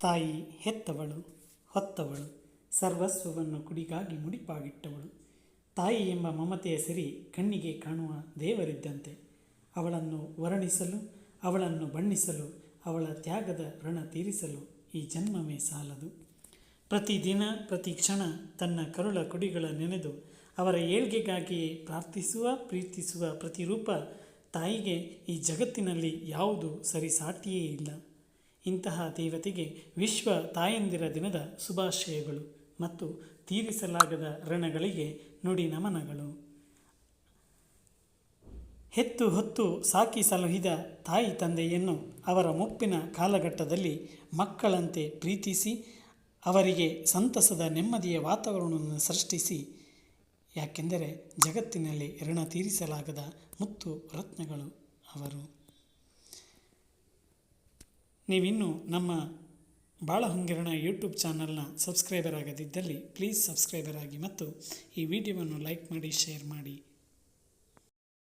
ತಾಯಿ ಹೆತ್ತವಳು, ಹೊತ್ತವಳು, ಸರ್ವಸ್ವವನ್ನು ಕುಡಿಗಾಗಿ ಮುಡಿಪಾಗಿಟ್ಟವಳು. ತಾಯಿ ಎಂಬ ಮಮತೆಯ ಸಿರಿ ಕಣ್ಣಿಗೆ ಕಾಣುವ ದೇವರಿದ್ದಂತೆ. ಅವಳನ್ನು ವರ್ಣಿಸಲು, ಅವಳನ್ನು ಬಣ್ಣಿಸಲು, ಅವಳ ತ್ಯಾಗದ ಋಣ ತೀರಿಸಲು ಈ ಜನ್ಮವೇ ಸಾಲದು. ಪ್ರತಿದಿನ ಪ್ರತಿ ಕ್ಷಣ ತನ್ನ ಕರುಳ ಕುಡಿಗಳ ನೆನೆದು ಅವರ ಏಳ್ಗೆಗಾಗಿಯೇ ಪ್ರಾರ್ಥಿಸುವ, ಪ್ರೀತಿಸುವ ಪ್ರತಿರೂಪ ತಾಯಿಗೆ ಈ ಜಗತ್ತಿನಲ್ಲಿ ಯಾವುದು ಸರಿಸಾಟಿಯೇ ಇಲ್ಲ. ಇಂತಹ ದೇವತೆಗೆ ವಿಶ್ವ ತಾಯಂದಿರ ದಿನದ ಶುಭಾಶಯಗಳು ಮತ್ತು ತೀರಿಸಲಾಗದ ಋಣಗಳಿಗೆ ನುಡಿ ನಮನಗಳು. ಹೆತ್ತು ಹೊತ್ತು ಸಾಕಿ ಸಲಹಿದ ತಾಯಿ ತಂದೆಯನ್ನು ಅವರ ಮುಪ್ಪಿನ ಕಾಲಘಟ್ಟದಲ್ಲಿ ಮಕ್ಕಳಂತೆ ಪ್ರೀತಿಸಿ, ಅವರಿಗೆ ಸಂತಸದ ನೆಮ್ಮದಿಯ ವಾತಾವರಣವನ್ನು ಸೃಷ್ಟಿಸಿ, ಯಾಕೆಂದರೆ ಜಗತ್ತಿನಲ್ಲಿ ಋಣ ತೀರಿಸಲಾಗದ ಮುತ್ತು ರತ್ನಗಳು ಅವರು. ನೀವಿನ್ನೂ ನಮ್ಮ ಬಾಳ ಹೊಂಗಿರಣ ಯೂಟ್ಯೂಬ್ ಚಾನಲ್ನ ಸಬ್ಸ್ಕ್ರೈಬರ್ ಆಗದಿದ್ದಲ್ಲಿ ಪ್ಲೀಸ್ ಸಬ್ಸ್ಕ್ರೈಬರ್ ಆಗಿ ಮತ್ತು ಈ ವಿಡಿಯೋವನ್ನು ಲೈಕ್ ಮಾಡಿ ಶೇರ್ ಮಾಡಿ.